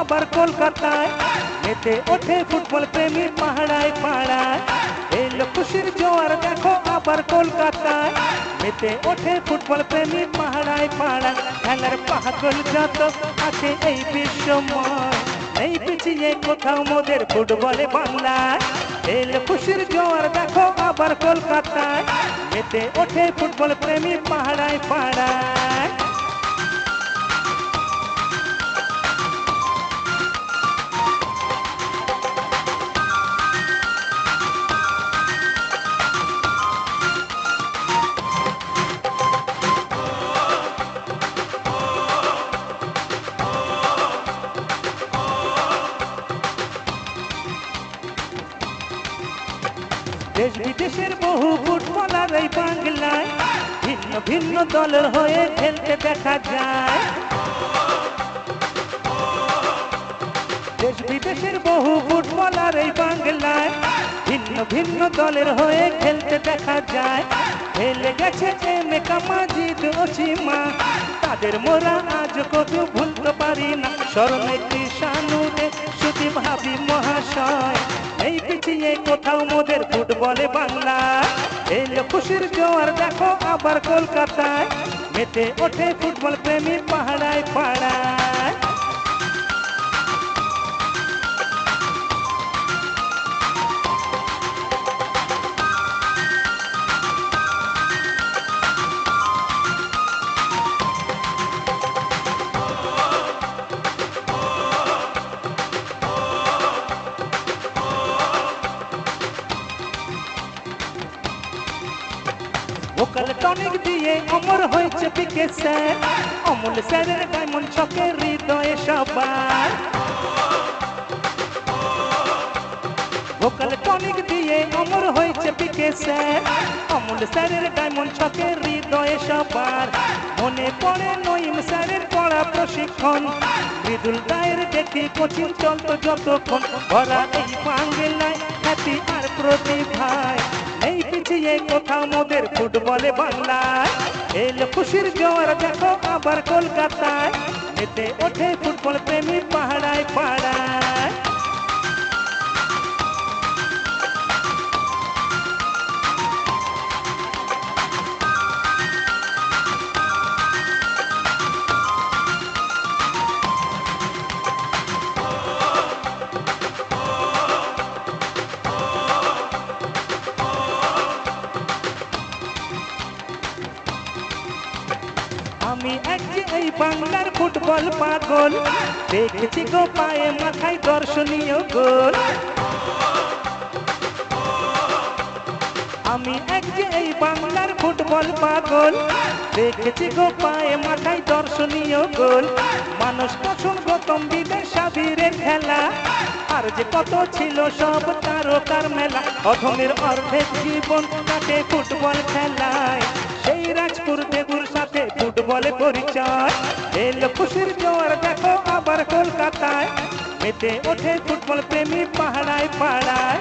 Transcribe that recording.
আবার কলকাতায়। মেতে ওঠে ফুটবল প্রেমী পাহাড়ায় পাড়ায়। এলো খুশির জোয়ার, দেখো আবার কলকাতায়। মেতে ওঠে ফুটবল প্রেমী পাহাড়ায় পাড়ায়। খেলার পাগল যত আছে এই বিশ্বময়। এই পিছিয়ে কোথাও মোদের ফুটবলে বাংলায়। এলো খুশির জোয়ার, দেখো আবার কলকাতায়। মেতে ওঠে ফুটবল প্রেমী পাহাড়ায় পাড়ায়। দেশ বিদেশের বহু ফুটবলার এই বাংলায় ভিন্ন ভিন্ন দলের হয়ে খেলতে দেখা যায়। দেশ বিদেশের বহু ফুটবলার এই বাংলায় ভিন্ন ভিন্ন দলের হয়ে খেলতে দেখা যায়। খেলে গেছে এম কামাজিদ অসীমা তাদের মোরা আজ কত ভুলতে পারি না। স্মরণে কৃষাণুদে শুধু ভাবি মহাশয়। এই পিছিয়ে কোথাও মোদের ফুটবলে বাংলা। এলো খুশির জোয়ার, দেখো আবার কলকাতায়। মেতে ওঠে ফুটবল প্রেমী পাহাড়ায় পাড়ায়। ভোকাল টনিক দিয়ে অমর হয়েছে পিকে স্যার। অমল স্যারের ডায়মন্ড ছকের হৃদয়ে সবার। ভোকাল টনিক দিয়ে অমর হয়েছে পিকে স্যার। অমল স্যারের ডায়মন্ড ছকের হৃদয়ে সবার। মনে পড়ে নইম স্যারের পড়া প্রশিক্ষণ। মৃদুল গায়ের দেখি কোচিং চলতো যতক্ষণ। ভরা এই বাংলায় খ্যাতি আর প্রতিভায়। পিছিয়ে কোথাও মোদের ফুটবলে বাংলায়। এলো খুশির জোয়ার দেখো আবার কলকাতায়। এতে ওঠে ফুটবল প্রেমী পাহাড়ায় পাড়ায়। আমি এক যে এই বাংলার ফুটবল পাগল। দেখেছি গো পায়ে মাথায় দর্শনীয় গোল। আমি এক যে এই বাংলার ফুটবল পাগল। দেখেছি গো পায়ে মাথায় দর্শনীয় গোল। মানুষ কখন গতম বিদেশ সাবিরের খেলা। আর যে কত ছিল সব তারকার মেলা। অধমের অর্ধেক জীবন কাটে ফুটবল খেলায়। সেই রাজপুর দেবুর সাথে ফুটবলে পরিচয় এলো খুশির জোয়ার দেখো আবার কলকাতায় মেতে ওঠে ফুটবল প্রেমী পাহাড়ায় পাড়ায়